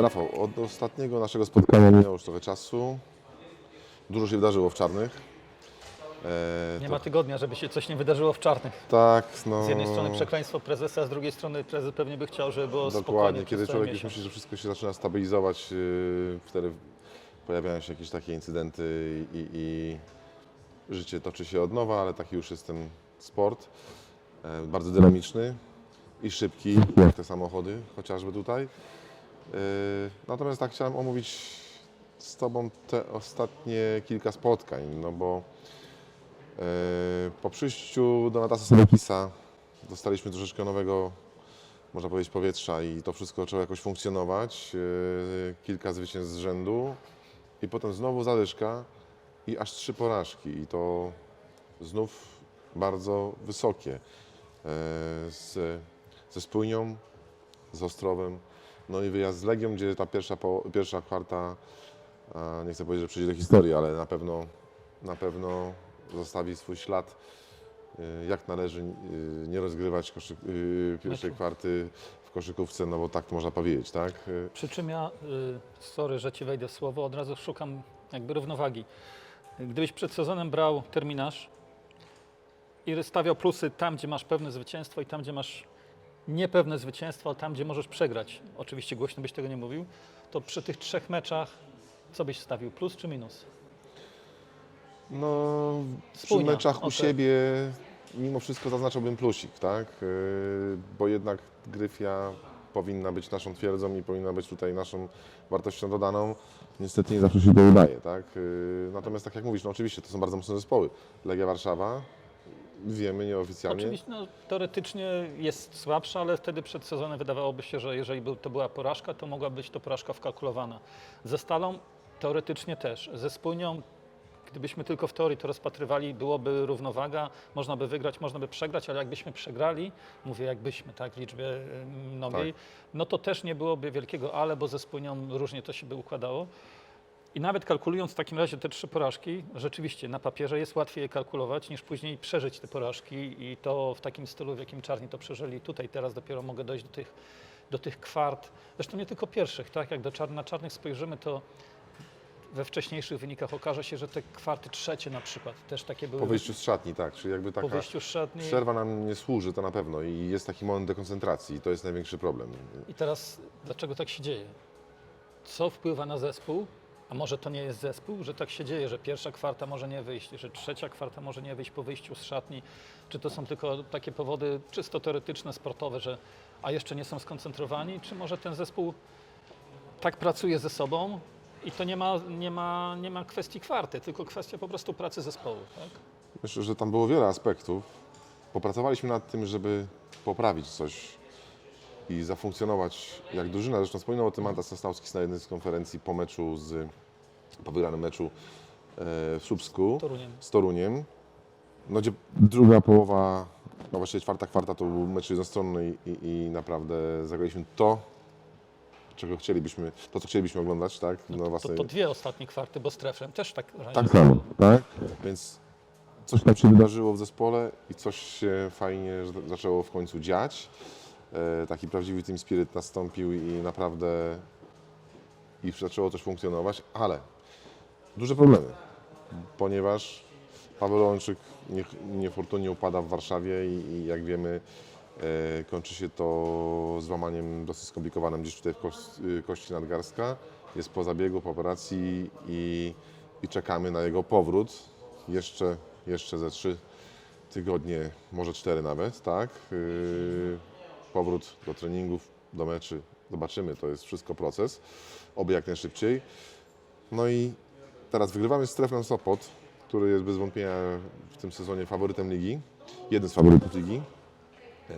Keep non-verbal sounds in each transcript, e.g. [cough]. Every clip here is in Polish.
Rafał, od ostatniego naszego spotkania minęło już trochę czasu. Dużo się wydarzyło w czarnych. E, Nie to- ma tygodnia, żeby się coś nie wydarzyło w czarnych. Tak, no. Z jednej strony przekleństwo prezesa, z drugiej strony prezes pewnie by chciał, żeby było spokojnie Dokładnie, kiedy człowiek już myśli, że wszystko się zaczyna stabilizować, yy, wtedy pojawiają się jakieś takie incydenty i, i życie toczy się od nowa, ale taki już jest ten sport. E, bardzo dynamiczny i szybki, jak te samochody, chociażby tutaj. E, natomiast tak chciałem omówić z Tobą te ostatnie kilka spotkań, no bo e, po przyjściu do Natasa Sadekisa dostaliśmy troszeczkę nowego można powiedzieć, powietrza i to wszystko zaczęło jakoś funkcjonować. Yy, Kilka zwycięstw z rzędu i potem znowu zadyszka i aż trzy porażki i to znów bardzo wysokie. Yy, Z, ze Spójnią, z Ostrowem, no i wyjazd z Legią, gdzie ta pierwsza, po, pierwsza kwarta, a nie chcę powiedzieć, że przejdzie do historii, ale na pewno, na pewno zostawi swój ślad y, jak należy y, nie rozgrywać y, pierwszej Meczu. kwarty w koszykówce, no bo tak można powiedzieć, tak? Przy czym ja, y, sorry, że ci wejdę w słowo, od razu szukam jakby równowagi. Gdybyś przed sezonem brał terminarz i stawiał plusy tam, gdzie masz pewne zwycięstwo i tam, gdzie masz niepewne zwycięstwo, tam, gdzie możesz przegrać, oczywiście głośno byś tego nie mówił, to przy tych trzech meczach co byś stawił, plus czy minus? No, przy Spójnia, meczach u okej. siebie mimo wszystko zaznaczałbym plusik, tak? Y, Bo jednak Gryfia powinna być naszą twierdzą i powinna być tutaj naszą wartością dodaną. Niestety nie zawsze się to udaje, tak? Y, Natomiast tak jak mówisz, no oczywiście to są bardzo mocne zespoły. Legia Warszawa, wiemy nieoficjalnie. Oczywiście no, teoretycznie jest słabsza, ale wtedy przed sezonem wydawałoby się, że jeżeli był, to była porażka, to mogła być to porażka wkalkulowana. Ze Stalą teoretycznie też. Ze Spójnią, gdybyśmy tylko w teorii to rozpatrywali, byłoby równowaga, można by wygrać, można by przegrać, ale jakbyśmy przegrali, mówię jakbyśmy, tak, w liczbie y, mnogiej, no to też nie byłoby wielkiego ale, bo ze Spójnią różnie to się by układało. I nawet kalkulując w takim razie te trzy porażki, rzeczywiście na papierze jest łatwiej je kalkulować niż później przeżyć te porażki i to w takim stylu, w jakim Czarni to przeżyli. Tutaj teraz dopiero mogę dojść do tych, do tych kwart, zresztą nie tylko pierwszych, tak? Jak do czar na czarnych spojrzymy, to we wcześniejszych wynikach okaże się, że te kwarty trzecie na przykład też takie były Po wyjściu z szatni, tak, czyli jakby po taka wyjściu z szatni. przerwa nam nie służy, to na pewno i jest taki moment dekoncentracji i to jest największy problem. I teraz dlaczego tak się dzieje? Co wpływa na zespół? A może to nie jest zespół, że tak się dzieje, że pierwsza kwarta może nie wyjść, że trzecia kwarta może nie wyjść po wyjściu z szatni? Czy to są tylko takie powody czysto teoretyczne, sportowe, że a jeszcze nie są skoncentrowani? Czy może ten zespół tak pracuje ze sobą i to nie ma, nie ma, nie ma kwestii kwarty, tylko kwestia po prostu pracy zespołu, tak? Myślę, że tam było wiele aspektów. Popracowaliśmy nad tym, żeby poprawić coś i zafunkcjonować jak drużyna. Zresztą wspominał o tym Antas Sosnowski na jednej z konferencji po meczu z, po wygranym meczu e, w Słupsku Toruniem. z Toruniem. No, gdzie druga połowa, no właściwie czwarta kwarta to był mecz jednostronny i, i, i naprawdę zagraliśmy to, czego chcielibyśmy, to co chcielibyśmy oglądać, tak? Na To, własnej, to dwie ostatnie kwarty, bo z trefem też tak. tak samo, tak? Więc coś tam się wydarzyło w zespole i coś się fajnie zaczęło w końcu dziać. E, taki prawdziwy team spirit nastąpił i naprawdę i zaczęło też funkcjonować, ale duże problemy, ponieważ Paweł nie- niefortunnie upada w Warszawie i, i jak wiemy e, kończy się to złamaniem dosyć skomplikowanym gdzieś tutaj w kości, kości nadgarstka. Jest po zabiegu, po operacji i, i czekamy na jego powrót. Jeszcze, jeszcze ze trzy tygodnie, może cztery nawet, tak? Yy, powrót do treningów, do meczy. Zobaczymy, to jest wszystko proces. Oby jak najszybciej. No i teraz wygrywamy z Treflem Sopot, który jest bez wątpienia w tym sezonie faworytem ligi. Jeden z faworytów ligi, e,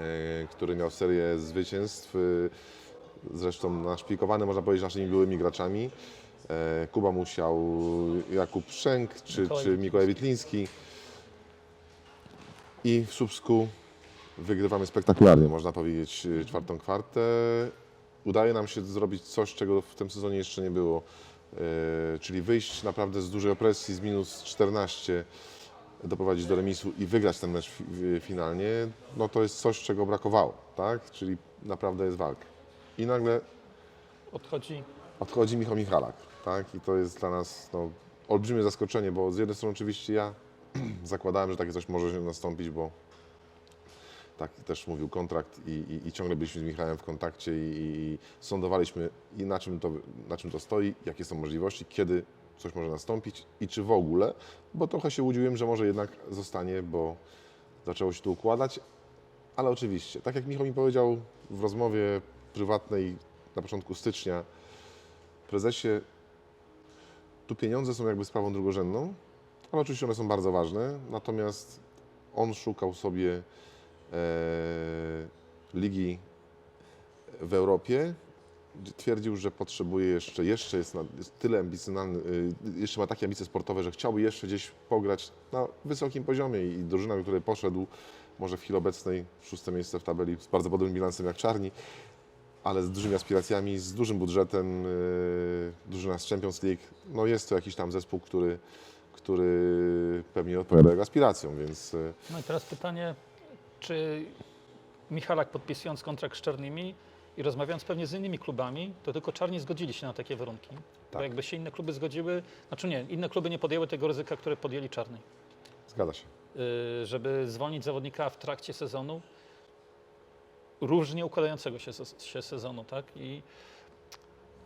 który miał serię zwycięstw. e, Zresztą naszpikowany, można powiedzieć, naszymi byłymi graczami. E, Kuba Musiał, Jakub Szczęk czy, Mikołaj czy Mikołaj Witliński. I w Słupsku wygrywamy spektakularnie, można powiedzieć, e, czwartą kwartę. Udaje nam się zrobić coś, czego w tym sezonie jeszcze nie było, e, czyli wyjść naprawdę z dużej opresji, z minus 14, doprowadzić do remisu i wygrać ten mecz fi- finalnie, no to jest coś, czego brakowało, tak? Czyli naprawdę jest walka. I nagle Odchodzi odchodzi Michał Michalak, tak? I to jest dla nas no, olbrzymie zaskoczenie, bo z jednej strony oczywiście ja [clears throat] zakładałem, że takie coś może się nastąpić, bo tak też mówił kontrakt i, i, i ciągle byliśmy z Michałem w kontakcie i, i sądowaliśmy i na czym, to, na czym to stoi, jakie są możliwości, kiedy coś może nastąpić i czy w ogóle, bo trochę się łudziłem, że może jednak zostanie, bo zaczęło się tu układać, ale oczywiście, tak jak Michał mi powiedział w rozmowie prywatnej na początku stycznia, prezesie, tu pieniądze są jakby sprawą drugorzędną, ale oczywiście one są bardzo ważne, natomiast on szukał sobie ligi w Europie, twierdził, że potrzebuje jeszcze, jeszcze jest, na, jest tyle ambicjonalny, y, jeszcze ma takie ambicje sportowe, że chciałby jeszcze gdzieś pograć na wysokim poziomie i drużyna, do której poszedł, może w chwili obecnej szóste miejsce w tabeli z bardzo podobnym bilansem jak Czarni, ale z dużymi aspiracjami, z dużym budżetem, yy, drużyna z Champions League, no jest to jakiś tam zespół, który, który pewnie odpowiada aspiracjom, więc No i teraz pytanie, czy Michalak podpisując kontrakt z Czarnymi i rozmawiając pewnie z innymi klubami, to tylko Czarni zgodzili się na takie warunki? Bo Tak. jakby się inne kluby zgodziły, znaczy nie, inne kluby nie podjęły tego ryzyka, które podjęli Czarny, zgadza się. yy, żeby zwolnić zawodnika w trakcie sezonu, różnie układającego się, się sezonu, tak? I,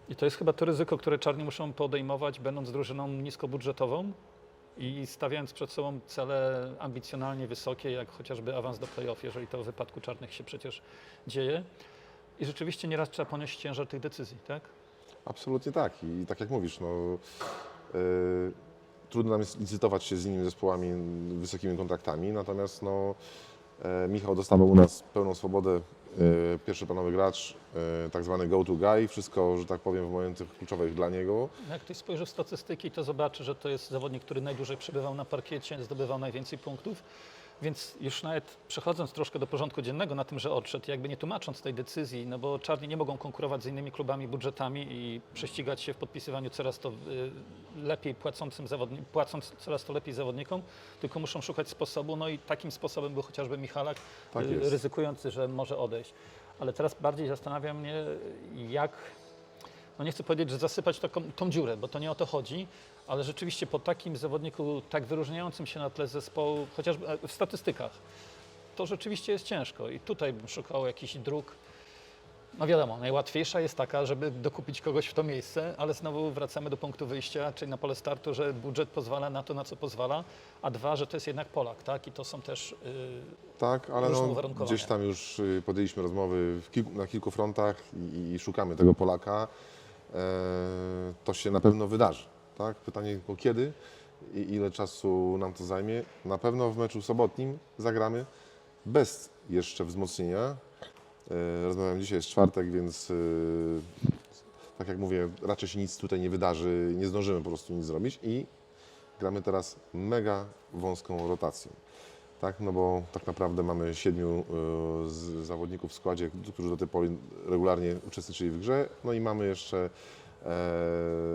I to jest chyba to ryzyko, które Czarni muszą podejmować, będąc drużyną niskobudżetową i stawiając przed sobą cele ambicjonalnie wysokie, jak chociażby awans do playoff, jeżeli to w wypadku Czarnych się przecież dzieje. I rzeczywiście nieraz trzeba ponieść ciężar tych decyzji, tak? Absolutnie tak. I tak jak mówisz, no, yy, trudno nam jest licytować się z innymi zespołami wysokimi kontraktami, natomiast no, e, Michał dostawał u nas pełną swobodę. E, pierwszoplanowy gracz, e, tak zwany go-to guy, wszystko, że tak powiem, w momentach kluczowych dla niego. Jak ktoś spojrzy w statystyki, to zobaczy, że to jest zawodnik, który najdłużej przebywał na parkiecie, zdobywał najwięcej punktów. Więc już nawet przechodząc troszkę do porządku dziennego na tym, że odszedł, jakby nie tłumacząc tej decyzji, no bo czarni nie mogą konkurować z innymi klubami budżetami i prześcigać się w podpisywaniu coraz to y, lepiej płacącym zawodnikom, płacąc coraz to lepiej zawodnikom, tylko muszą szukać sposobu, no i takim sposobem był chociażby Michalak, Tak y, ryzykujący, że może odejść. Ale teraz bardziej zastanawia mnie, jak no nie chcę powiedzieć, że zasypać taką, tą dziurę, bo to nie o to chodzi, ale rzeczywiście po takim zawodniku tak wyróżniającym się na tle zespołu, chociażby e, w statystykach, to rzeczywiście jest ciężko i tutaj bym szukał jakichś dróg. No wiadomo, najłatwiejsza jest taka, żeby dokupić kogoś w to miejsce, ale znowu wracamy do punktu wyjścia, czyli na pole startu, że budżet pozwala na to, na co pozwala, a dwa, że to jest jednak Polak, tak? I to są też yy, Tak, ale Różne no, uwarunkowania. gdzieś tam już y, podjęliśmy rozmowy w kilku, na kilku frontach i, i szukamy tego Polaka. E, to się na pewno wydarzy. Tak? Pytanie tylko kiedy i ile czasu nam to zajmie. Na pewno w meczu sobotnim zagramy bez jeszcze wzmocnienia. E, rozmawiam dzisiaj, jest czwartek, więc y, tak jak mówię, raczej się nic tutaj nie wydarzy, nie zdążymy po prostu nic zrobić i gramy teraz mega wąską rotacją. Tak, no bo tak naprawdę mamy siedmiu z zawodników w składzie, którzy do tej pory regularnie uczestniczyli w grze. No i mamy jeszcze, e,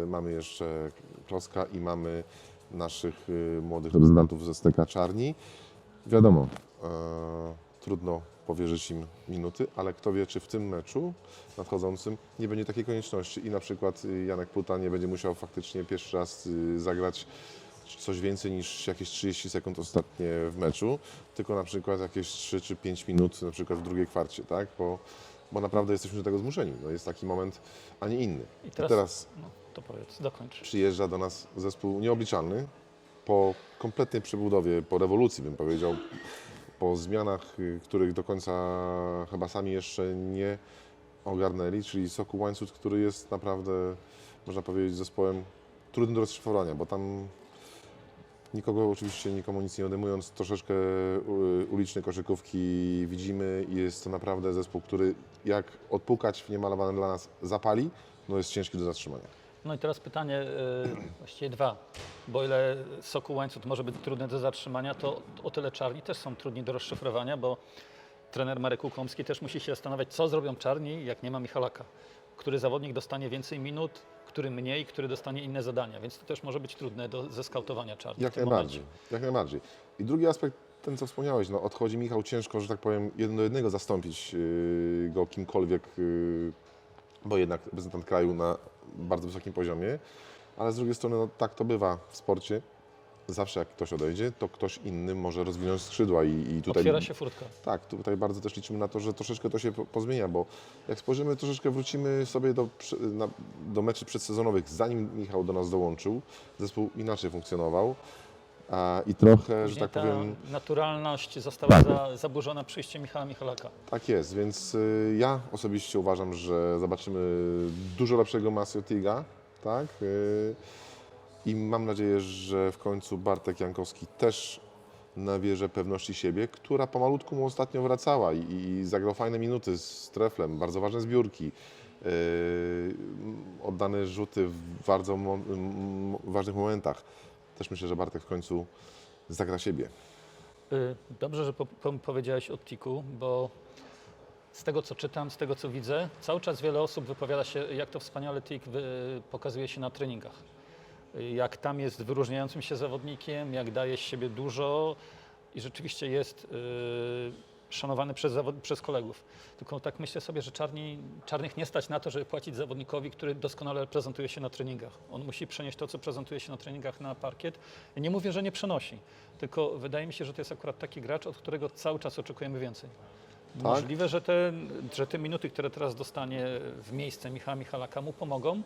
mamy jeszcze Kloska i mamy naszych y, młodych reprezentantów ze STK Czarni. Wiadomo, e, trudno powierzyć im minuty, ale kto wie, czy w tym meczu nadchodzącym nie będzie takiej konieczności i na przykład y, Janek Puta nie będzie musiał faktycznie pierwszy raz y, zagrać coś więcej niż jakieś 30 sekund ostatnie w meczu, tylko na przykład jakieś 3 czy 5 minut na przykład w drugiej kwarcie, tak? Bo, bo naprawdę jesteśmy do tego zmuszeni. No jest taki moment, a nie inny. I I teraz- teraz no to powiedz, dokończ. przyjeżdża do nas zespół nieobliczalny po kompletnej przebudowie, po rewolucji bym powiedział, po zmianach, y, których do końca chyba sami jeszcze nie ogarnęli, czyli Soku Łańcut, który jest naprawdę, można powiedzieć, zespołem trudnym do rozszyfrowania, bo tam nikogo oczywiście, nikomu nic nie odejmując, troszeczkę y, ulicznej koszykówki widzimy i jest to naprawdę zespół, który jak odpukać w niemalowanym dla nas zapali, no jest ciężki do zatrzymania. No i teraz pytanie, y, właściwie dwa, bo ile soku łańcuch może być trudny do zatrzymania, to o tyle czarni też są trudni do rozszyfrowania, bo trener Marek Łukomski też musi się zastanawiać, co zrobią czarni, jak nie ma Michalaka. Który zawodnik dostanie więcej minut, który mniej, który dostanie inne zadania, więc to też może być trudne do zeskautowania czarnych. Jak najbardziej, momencie. jak najbardziej. I drugi aspekt, ten co wspomniałeś, no odchodzi Michał ciężko, że tak powiem, jeden do jednego zastąpić yy, go kimkolwiek yy, bo jednak reprezentant kraju na bardzo wysokim poziomie, ale z drugiej strony no, tak to bywa w sporcie. Zawsze jak ktoś odejdzie, to ktoś inny może rozwinąć skrzydła i, i tutaj... Otwiera się furtka. Tak, tutaj bardzo też liczymy na to, że troszeczkę to się po- pozmienia, bo jak spojrzymy, troszeczkę wrócimy sobie do, na, do meczy przedsezonowych, zanim Michał do nas dołączył, zespół inaczej funkcjonował a, i trochę, że tak ta powiem, naturalność została za, zaburzona przyjściem Michała Michalaka. tak jest, więc y, ja osobiście uważam, że zobaczymy dużo lepszego Masiotiga, tak? Y, I mam nadzieję, że w końcu Bartek Jankowski też nabierze pewności siebie, która pomalutku mu ostatnio wracała i, i zagrał fajne minuty z treflem, bardzo ważne zbiórki. Yy, oddane rzuty w bardzo mo- ważnych momentach. Też myślę, że Bartek w końcu zagra siebie. Y, Dobrze, że po, po, powiedziałeś o Tiku, bo z tego co czytam, z tego co widzę, cały czas wiele osób wypowiada się, jak to wspaniale Tik pokazuje się na treningach. Jak tam jest wyróżniającym się zawodnikiem, jak daje z siebie dużo i rzeczywiście jest y, szanowany przez, przez kolegów. Tylko tak myślę sobie, że czarni, czarnych nie stać na to, żeby płacić zawodnikowi, który doskonale prezentuje się na treningach. On musi przenieść to, co prezentuje się na treningach na parkiet. Ja nie mówię, że nie przenosi, tylko wydaje mi się, że to jest akurat taki gracz, od którego cały czas oczekujemy więcej. Tak? Możliwe, że te, że te minuty, które teraz dostanie w miejsce Michała Michalaka mu pomogą.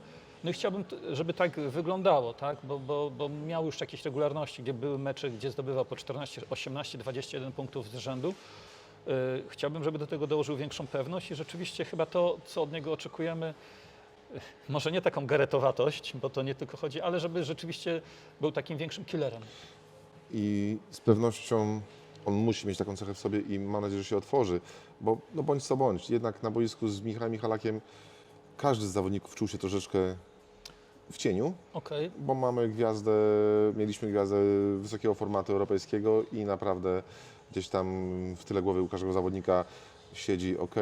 No i chciałbym, żeby tak wyglądało, tak? Bo, bo, bo miał już jakieś regularności, gdzie były mecze, gdzie zdobywał po 14, 18, 21 punktów z rzędu. Yy, Chciałbym, żeby do tego dołożył większą pewność i rzeczywiście chyba to, co od niego oczekujemy, yy, może nie taką garetowatość, bo to nie tylko chodzi, ale żeby rzeczywiście był takim większym killerem. i z pewnością on musi mieć taką cechę w sobie i mam nadzieję, że się otworzy, bo no bądź co bądź, jednak na boisku z Michałem Michalakiem każdy z zawodników czuł się troszeczkę w cieniu, Okej, bo mamy gwiazdę, mieliśmy gwiazdę wysokiego formatu europejskiego i naprawdę gdzieś tam w tyle głowy u każdego zawodnika siedzi, ok,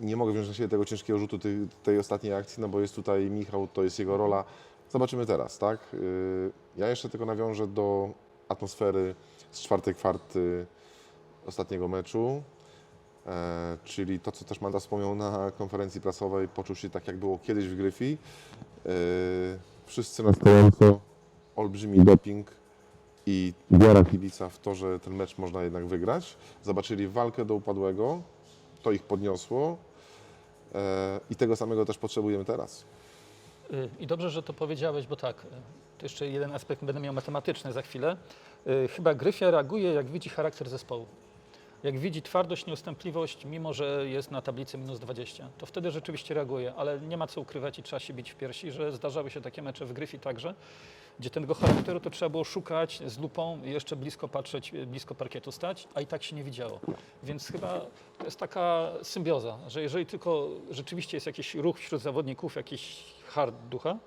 nie mogę wziąć na siebie tego ciężkiego rzutu tej, tej ostatniej akcji, no bo jest tutaj Michał, to jest jego rola. Zobaczymy teraz, tak? Yy, Ja jeszcze tylko nawiążę do atmosfery z czwartej kwarty ostatniego meczu, e, czyli to, co też Manda wspomniał na konferencji prasowej, poczuł się tak, jak było kiedyś w Gryfi. E, Wszyscy na stojąco, olbrzymi doping i wiara kibica w to, że ten mecz można jednak wygrać. Zobaczyli walkę do upadłego, to ich podniosło e, i tego samego też potrzebujemy teraz. Y, I dobrze, że to powiedziałeś, bo tak, to jeszcze jeden aspekt będę miał matematyczny za chwilę. Chyba Gryfia reaguje, jak widzi charakter zespołu. Jak widzi twardość, nieustępliwość, mimo że jest na tablicy minus 20, to wtedy rzeczywiście reaguje, ale nie ma co ukrywać i trzeba się bić w piersi, że zdarzały się takie mecze w Gryfii także, gdzie tego charakteru to trzeba było szukać z lupą i jeszcze blisko patrzeć, blisko parkietu stać, a i tak się nie widziało. Więc chyba to jest taka symbioza, że jeżeli tylko rzeczywiście jest jakiś ruch wśród zawodników, jakiś hard ducha,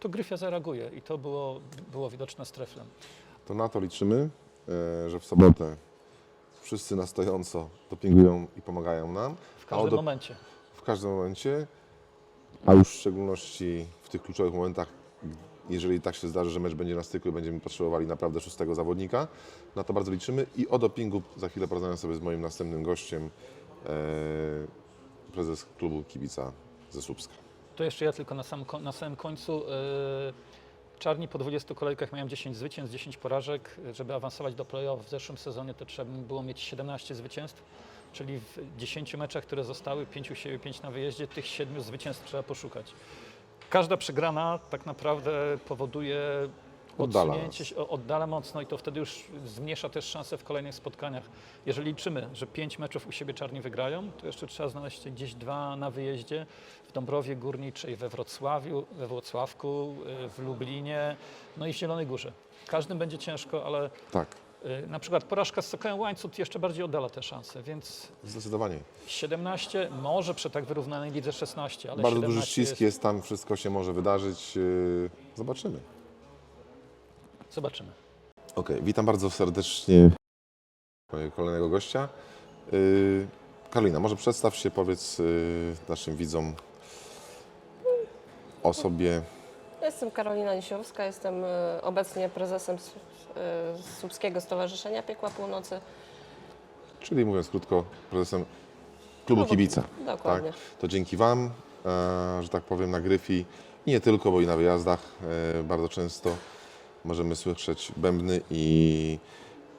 to Gryfia zareaguje i to było, było widoczne z treflem. To na to liczymy, e, że w sobotę wszyscy na stojąco dopingują i pomagają nam. W każdym do- momencie. w każdym momencie, a już w szczególności w tych kluczowych momentach, jeżeli tak się zdarzy, że mecz będzie na styku i będziemy potrzebowali naprawdę szóstego zawodnika, na to bardzo liczymy i o dopingu za chwilę porozmawiam sobie z moim następnym gościem, e, prezes klubu kibica ze Słupska. To jeszcze ja tylko na, sam, na samym końcu. Yy, Czarni po 20 kolejkach mają 10 zwycięstw, 10 porażek. Żeby awansować do play-off w zeszłym sezonie, to trzeba by było mieć 17 zwycięstw. Czyli w 10 meczach, które zostały, 5 u siebie, 5 na wyjeździe, tych 7 zwycięstw trzeba poszukać. Każda przegrana tak naprawdę powoduje Oddala odsunięcie się, oddala mocno i to wtedy już zmniejsza też szanse w kolejnych spotkaniach. Jeżeli liczymy, że 5 meczów u siebie Czarni wygrają, to jeszcze trzeba znaleźć gdzieś dwa na wyjeździe w Dąbrowie Górniczej, we Wrocławiu, we Włocławku, y, w Lublinie, no i w Zielonej Górze. Każdym będzie ciężko, ale Tak, y, na przykład porażka z Sokołem Łańcut jeszcze bardziej oddala te szanse, więc zdecydowanie. 17, może przy tak wyrównanej lidze 16, ale Bardzo duży 17 ścisk jest... jest, tam wszystko się może wydarzyć. e, Zobaczymy. Zobaczymy. Okej, witam bardzo serdecznie mojego kolejnego gościa. Yy, Karolina, może przedstaw się, powiedz yy, naszym widzom o sobie. Jestem Karolina Nisiowska, jestem e, obecnie prezesem S- e, Słupskiego Stowarzyszenia Piekła Północy. Czyli mówiąc krótko, prezesem klubu Klubu kibica. Dokładnie. Tak? To dzięki Wam e, że tak powiem, na Gryfi i nie tylko, bo i na wyjazdach e, bardzo często możemy słyszeć bębny i,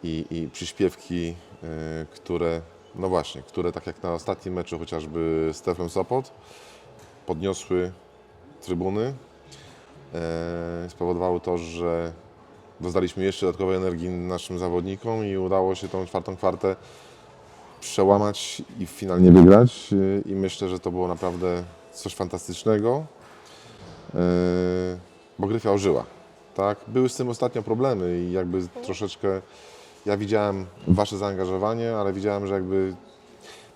i, i przyśpiewki, e, które, no właśnie, które tak jak na ostatnim meczu chociażby z Teflem Sopot podniosły trybuny, e, spowodowały to, że Dozdaliśmy jeszcze dodatkowej energii naszym zawodnikom i udało się tą czwartą kwartę przełamać i finalnie wygrać. Yy, I myślę, że to było naprawdę coś fantastycznego, bo Gryfia ożyła. Tak? Były z tym ostatnio problemy i jakby troszeczkę ja widziałem Wasze zaangażowanie, ale widziałem, że jakby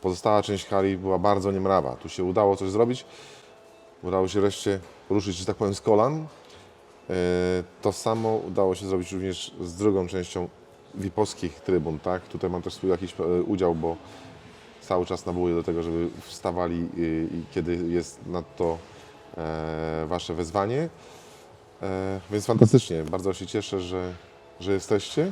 pozostała część hali była bardzo niemrawa. Tu się udało coś zrobić, udało się wreszcie ruszyć, że tak powiem, z kolan. E, To samo udało się zrobić również z drugą częścią VIP-owskich trybun, tak? Tutaj mam też swój jakiś e, udział, bo cały czas nawołuję do tego, żeby wstawali i kiedy jest na to e, Wasze wezwanie. E, więc fantastycznie, bardzo się cieszę, że, że jesteście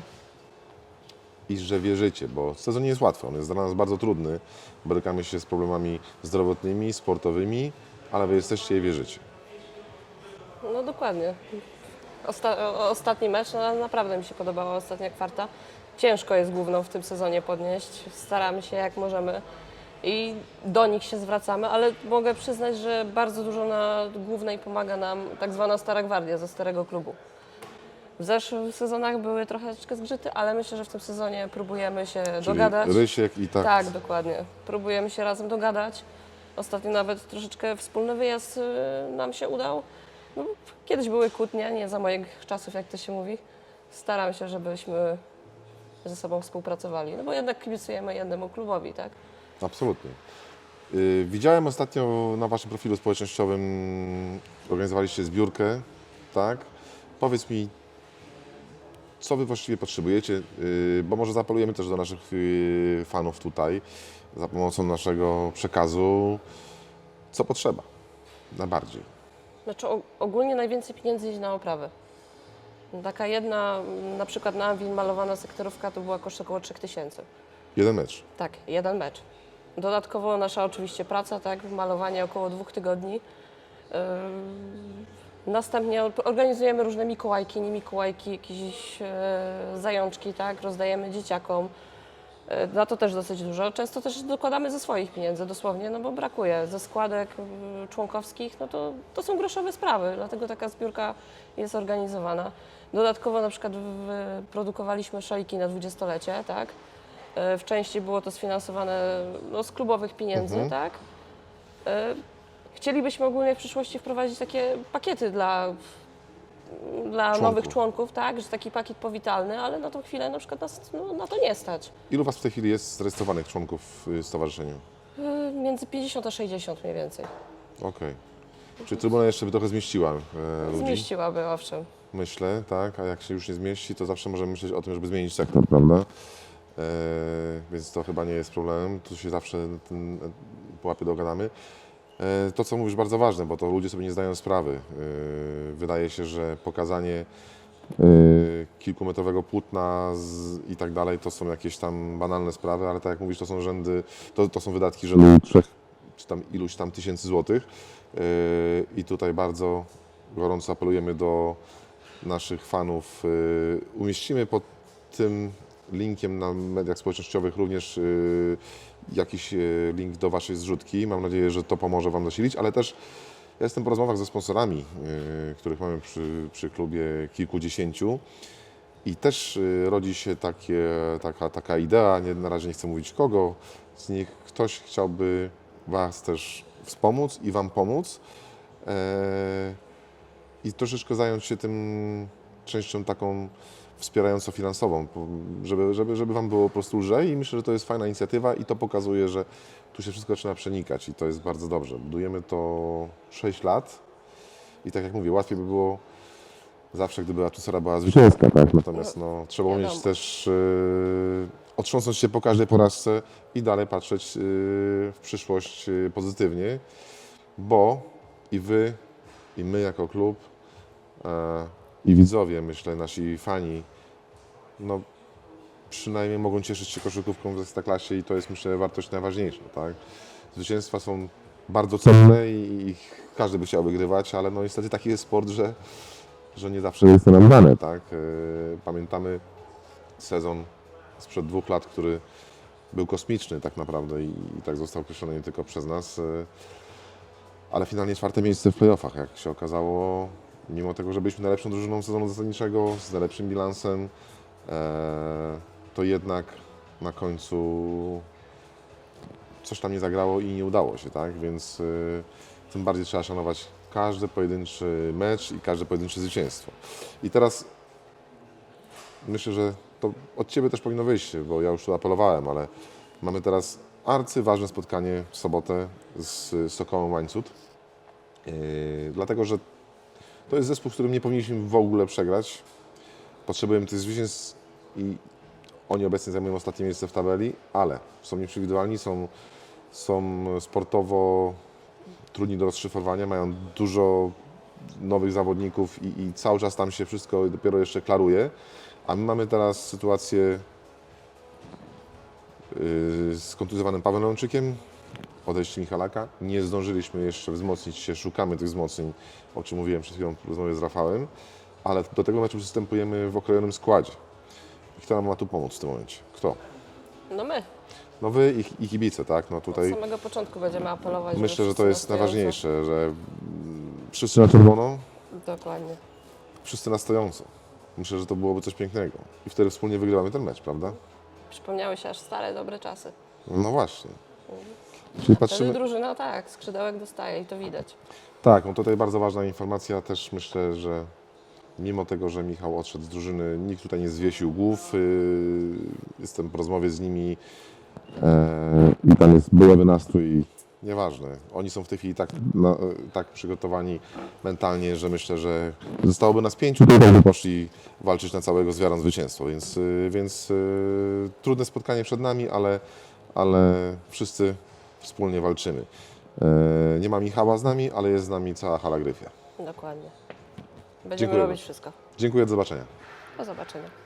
i że wierzycie, bo sezon nie jest łatwy, on jest dla nas bardzo trudny. Borykamy się z problemami zdrowotnymi, sportowymi, ale Wy jesteście i wierzycie. No dokładnie. Osta- ostatni mecz, no, naprawdę mi się podobała ostatnia kwarta. Ciężko jest główną w tym sezonie podnieść. Staramy się jak możemy i do nich się zwracamy, ale mogę przyznać, że bardzo dużo na głównej pomaga nam tak zwana Stara Gwardia ze Starego Klubu. W zeszłych sezonach były troszeczkę zgrzyty, ale myślę, że w tym sezonie próbujemy się Czyli dogadać. Rysiek i tak. Tak, dokładnie. Próbujemy się razem dogadać. Ostatnio nawet troszeczkę wspólny wyjazd y, nam się udał. No, kiedyś były kłótnie, nie za moich czasów, jak to się mówi. Staram się, żebyśmy ze sobą współpracowali, no bo jednak kibicujemy jednemu klubowi, tak? Absolutnie. Y, Widziałem ostatnio na Waszym profilu społecznościowym, organizowaliście zbiórkę, tak? Powiedz mi, co Wy właściwie potrzebujecie, y, bo może zaapelujemy też do naszych y, fanów tutaj za pomocą naszego przekazu, co potrzeba najbardziej. Znaczy ogólnie najwięcej pieniędzy idzie na oprawę. Taka jedna, na przykład na Anwil malowana sektorówka to była koszt około 3000. Jeden mecz. Tak, jeden mecz. Dodatkowo nasza oczywiście praca, tak, malowanie około dwóch tygodni. Następnie or- organizujemy różne mikołajki, nie mikołajki, jakieś e, zajączki, tak, rozdajemy dzieciakom. E, Na to też dosyć dużo. Często też dokładamy ze swoich pieniędzy, dosłownie, no bo brakuje. Ze składek członkowskich, no to, to są groszowe sprawy, dlatego taka zbiórka jest organizowana. Dodatkowo na przykład produkowaliśmy szaliki na dwudziestolecie, tak? E, W części było to sfinansowane no, z klubowych pieniędzy, Mhm. tak? E, Chcielibyśmy ogólnie w przyszłości wprowadzić takie pakiety dla, dla Członków. nowych członków, tak? Że taki pakiet powitalny, ale na tą chwilę na przykład nas no, na to nie stać. Ilu Was w tej chwili jest zarejestrowanych członków w stowarzyszeniu? E, Między 50 a 60 mniej więcej. Okej. Czy trybuna jeszcze by trochę zmieściła e, ludzi? Zmieściłaby, owszem. myślę, tak, a jak się już nie zmieści, to zawsze możemy myśleć o tym, żeby zmienić sektor, prawda? E, więc to chyba nie jest problemem, tu się zawsze ten e, pułapie dogadamy. E, to, co mówisz, bardzo ważne, bo to ludzie sobie nie zdają sprawy. E, wydaje się, że pokazanie kilkumetrowego płótna z, i tak dalej, to są jakieś tam banalne sprawy, ale tak jak mówisz, to są rzędy, to, to są wydatki rzędu trzech czy tam iluś tam tysięcy złotych. I tutaj bardzo gorąco apelujemy do naszych fanów. Umieścimy pod tym linkiem na mediach społecznościowych również y, jakiś y, link do Waszej zrzutki. Mam nadzieję, że to pomoże Wam zasilić, ale też ja jestem po rozmowach ze sponsorami, y, których mamy przy, przy klubie kilkudziesięciu. I też rodzi się takie, taka, taka idea, nie, na razie nie chcę mówić kogo, z nich ktoś chciałby Was też wspomóc i Wam pomóc. E, i troszeczkę zająć się tym częścią taką wspierająco finansową, żeby, żeby, żeby Wam było po prostu lżej i myślę, że to jest fajna inicjatywa i to pokazuje, że tu się wszystko zaczyna przenikać i to jest bardzo dobrze. Budujemy to 6 lat i tak jak mówię, łatwiej by było zawsze, gdyby atmosfera była zwycięska, tak? Natomiast no, trzeba umieć Wiadomo. też yy, otrząsnąć się po każdej porażce i dalej patrzeć yy, w przyszłość yy, pozytywnie, bo i Wy, i my jako klub, e, i widzowie, myślę, nasi fani, no przynajmniej mogą cieszyć się koszykówką w Ekstraklasie i to jest, myślę, wartość najważniejsza, tak? Zwycięstwa są bardzo cenne i, i każdy by chciał wygrywać, ale no niestety taki jest sport, że, że nie zawsze jest to nam dane, tak? E, Pamiętamy sezon sprzed dwóch lat, który był kosmiczny tak naprawdę i, i tak został określony nie tylko przez nas, e, ale finalnie czwarte miejsce w playoffach, jak się okazało, mimo tego, że byliśmy najlepszą drużyną sezonu zasadniczego, z najlepszym bilansem, to jednak na końcu coś tam nie zagrało i nie udało się, tak? Więc y, tym bardziej trzeba szanować każdy pojedynczy mecz i każde pojedyncze zwycięstwo. I teraz myślę, że to od Ciebie też powinno wyjść, bo ja już tu apelowałem, ale mamy teraz arcyważne spotkanie w sobotę z Sokołem Łańcut. Yy, dlatego, że to jest zespół, z którym nie powinniśmy w ogóle przegrać. Potrzebujemy tych zwycięstw i oni obecnie zajmują ostatnie miejsce w tabeli, ale są nieprzewidywalni, są, są sportowo trudni do rozszyfrowania, mają dużo nowych zawodników i, i cały czas tam się wszystko dopiero jeszcze klaruje. A my mamy teraz sytuację yy, z kontuzjowanym Pawłem Leonczykiem, odejście Michalaka. Nie zdążyliśmy jeszcze wzmocnić się, szukamy tych wzmocnień, o czym mówiłem przed chwilą w rozmowie z Rafałem, ale do tego meczu przystępujemy w okrojonym składzie. I Kto nam ma tu pomóc w tym momencie? Kto? No my. No wy i, i kibice, tak? No Od tutaj samego początku będziemy apelować. myślę, że to jest najważniejsze, że wszyscy na czerwono, Dokładnie. wszyscy na stojąco. Myślę, że to byłoby coś pięknego. I wtedy wspólnie wygrywamy ten mecz, prawda? Przypomniały się aż stare, dobre czasy. No właśnie. Czyli Wtedy patrzymy. drużyna tak, skrzydełek dostaje i to widać. Tak, no tutaj bardzo ważna informacja. Też myślę, że mimo tego, że Michał odszedł z drużyny, nikt tutaj nie zwiesił głów. Yy, Jestem po rozmowie z nimi e, i tam jest bojowy nastrój. Nieważne. Oni są w tej chwili tak, na, tak przygotowani mentalnie, że myślę, że zostałoby nas pięciu, to by poszli walczyć na całego z wiarą zwycięstwo. Więc, yy, więc yy, trudne spotkanie przed nami, ale, ale wszyscy wspólnie walczymy. E, Nie ma Michała z nami, ale jest z nami cała hala Gryfia. Dokładnie. Będziemy Dziękuję robić wszystko. Dziękuję, do zobaczenia. Do zobaczenia.